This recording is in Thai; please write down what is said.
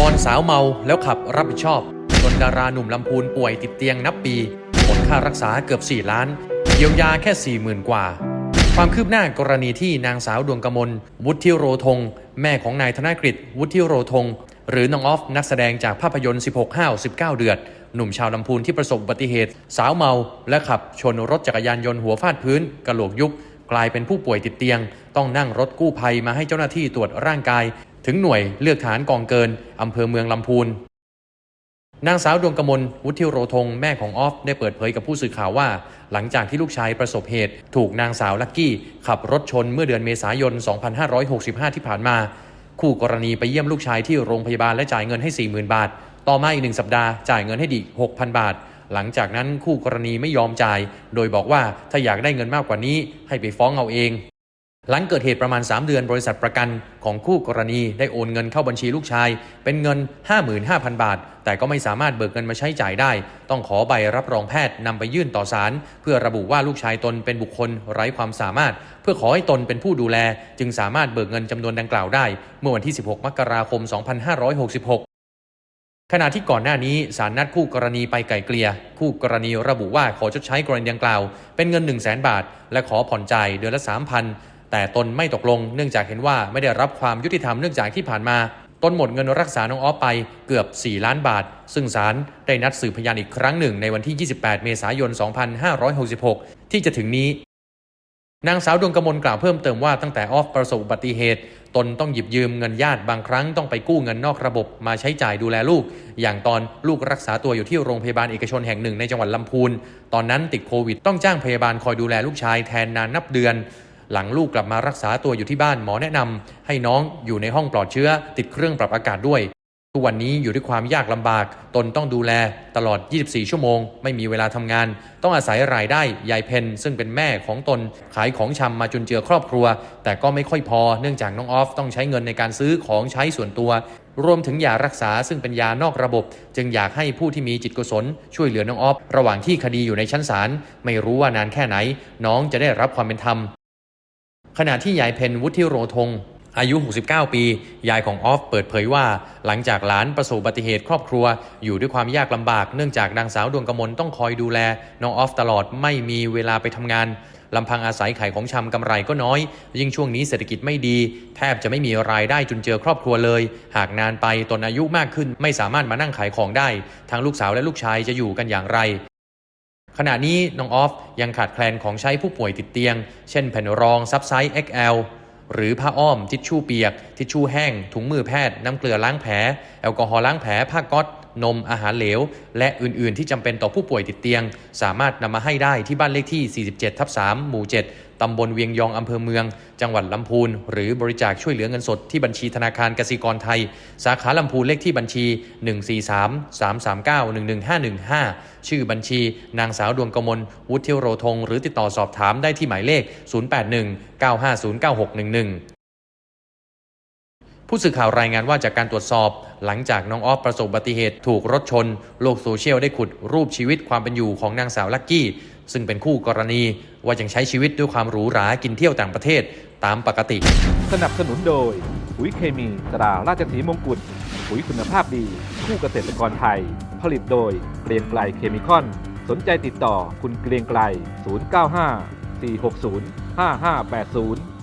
วอนสาวเมาแล้วขับรับผิดชอบจนดาราหนุ่มลำพูนป่วยติดเตียงนับปีหมดค่ารักษาเกือบ 4 ล้าน เยียวยาแค่ 40,000 กว่า ความคืบหน้ากรณีที่นางสาวดวงกมล วุฒิโรธง แม่ของนายธนกฤษวุฒิโรธง หรือน้องออฟ นักแสดงจากภาพยนตร์ 16ห้าว19 เดือด หนุ่มชาวลำพูนที่ประสบอุบัติเหตุ สาวเมาและขับชนรถจักรยานยนต์หัวฟาดพื้นกระโหลกยุบกลายเป็นผู้ป่วยติดเตียง ต้องนั่งรถกู้ภัยมาให้เจ้าหน้าที่ตรวจร่างกาย ถึงหน่วยเลือกฐานกองเกินอำเภอเมืองลำพูน นางสาวดวงกมลวุฒิโรธงแม่ของออฟได้เปิดเผยกับผู้สื่อข่าวว่า หลังจากที่ลูกชายประสบเหตุ ถูกนางสาวลักกี้ ขับรถชนเมื่อเดือนเมษายน 2565 ที่ผ่านมา คู่กรณีไปเยี่ยมลูกชายที่โรงพยาบาลและจ่ายเงินให้ 40,000 บาท ต่อมาอีกหนึ่งสัปดาห์จ่ายเงินให้ดี6,000 บาทหลังจากนั้นคู่กรณีไม่ยอมจ่าย โดยบอกว่าถ้าอยากได้เงินมากกว่านี้ให้ไปฟ้องเอาเอง หลังเกิดเหตุประมาณ 3 เดือน บริษัทประกันของคู่กรณีได้โอนเงินเข้าบัญชีลูกชาย เป็นเงิน 55,000 บาท แต่ก็ไม่สามารถเบิกเงินมาใช้จ่ายได้ ต้องขอใบรับรองแพทย์นำไปยื่นต่อศาลเพื่อระบุว่าลูกชายตนเป็นบุคคลไร้ความสามารถ เพื่อขอให้ตนเป็นผู้ดูแล จึงสามารถเบิกเงินจำนวนดังกล่าวได้ เมื่อวันที่ 16 มกราคม 2566ขณะที่ก่อนหน้านี้ศาลนัดคู่กรณีไปไกล่เกลี่ยคู่กรณีระบุว่าขอชดใช้กรณีดังกล่าว เป็นเงิน 1 0 0 0 0แบาท และขอผ่อนจ่ายเดือนละ 3,000 แต่ตนไม่ตกลงเนื่องจากเห็นว่าไม่ได้รับความยุติธรรมเนื่องจากที่ผ่านมา ตนหมดเงินรักษาน้องออฟไปเกือบ 4 ล้านบาท ซึ่งศาลได้นัดสืบพยานอีกครั้งหนึ่งในวันที่ 28 เมษายน 2566 ที่จะถึงนี้ นางสาวดวงกมลกล่าวเพิ่มเติมว่าตั้งแต่ออฟประสบอุบัติเหตุ ตนต้องหยิบยืมเงินญาติบางครั้งต้องไปกู้เงินนอกระบบมาใช้จ่ายดูแลลูก อย่างตอนลูกรักษาตัวอยู่ที่โรงพยาบาลเอกชนแห่งหนึ่งในจังหวัดลำพูน ตอนนั้นติดโควิดต้องจ้างพยาบาลคอยดูแลลูกชายแทนนานนับเดือน หลังลูกกลับมารักษาตัวอยู่ที่บ้านหมอแนะนำให้น้องอยู่ในห้องปลอดเชื้อ ติดเครื่องปรับอากาศด้วย ทุกวันนี้อยู่ด้วยความยากลำบาก ตนต้องดูแล ตลอด 24 ชั่วโมง ไม่มีเวลาทำงาน ต้องอาศัยรายได้ยายเพนซึ่งเป็นแม่ของตน ขายของชำมาจุนเจือครอบครัว แต่ก็ไม่ค่อยพอเนื่องจากน้องออฟต้องใช้เงินในการซื้อของใช้ส่วนตัวรวมถึงยารักษาซึ่งเป็นยานอกระบบ จึงอยากให้ผู้ที่มีจิตกุศล ช่วยเหลือน้องออฟ ระหว่างที่คดีอยู่ในชั้นศาลไม่รู้ว่านานแค่ไหน น้องจะได้รับความเป็นธรรม ขณะที่ยายเพนวุฒิโรธงอายุ 69 ปี ยายของออฟเปิดเผยว่า หลังจากหลานประสบอุบัติเหตุครอบครัว อยู่ด้วยความยากลำบาก เนื่องจากนางสาวดวงกมลต้องคอยดูแล น้องออฟตลอดไม่มีเวลาไปทำงานลำพังอาศัยขายของชำกำไรก็น้อย ยิ่งช่วงนี้เศรษฐกิจไม่ดี แทบจะไม่มีรายได้จุนเจือครอบครัวเลย หากนานไปตนอายุมากขึ้นไม่สามารถมานั่งขายของได้ทั้งลูกสาวและลูกชายจะอยู่กันอย่างไร ขณะนี้น้องออฟยังขาดแคลนของใช้ผู้ป่วยติดเตียง เช่นแผ่นรองซับไซส์ XL หรือผ้าอ้อม ทิชชู่เปียก ทิชชู่แห้ง ถุงมือแพทย์ น้ำเกลือล้างแผล แอลกอฮอล์ล้างแผล ผ้าก๊อต นมอาหารเหลว และอื่น ๆ ที่จำเป็นต่อผู้ป่วยติดเตียง สามารถนำมาให้ได้ที่บ้านเลขที่ 47 ทับ 3 หมู่ 7 ตำบลเวียงยองอำเภอเมือง จังหวัดลำพูน หรือบริจาคช่วยเหลือเงินสดที่บัญชีธนาคารกสิกรไทย สาขาลำพูนเลขที่บัญชี 143 339 11515 ชื่อบัญชี นางสาวดวงกมล วุฒิโรธงหรือติดต่อสอบถามได้ที่หมายเลข 081 950 9611 ผู้สื่อข่าวรายงานว่าจากการตรวจสอบ หลังจากน้องออฟประสบอุบัติเหตุถูกรถชน โลกโซเชียลได้ขุดรูปชีวิตความเป็นอยู่ของนางสาวลักกี้ ซึ่งเป็นคู่กรณีว่ายังใช้ชีวิตด้วยความหรูหรากินเที่ยวต่างประเทศตามปกติ สนับสนุนโดยปุ๋ยเคมีตราราชสีมงกุฎปุ๋ยคุณภาพดี คู่เกษตรกรไทย ผลิตโดยเกรียงไกลเคมีคอน สนใจติดต่อคุณเกรียงไกล 095 460 5580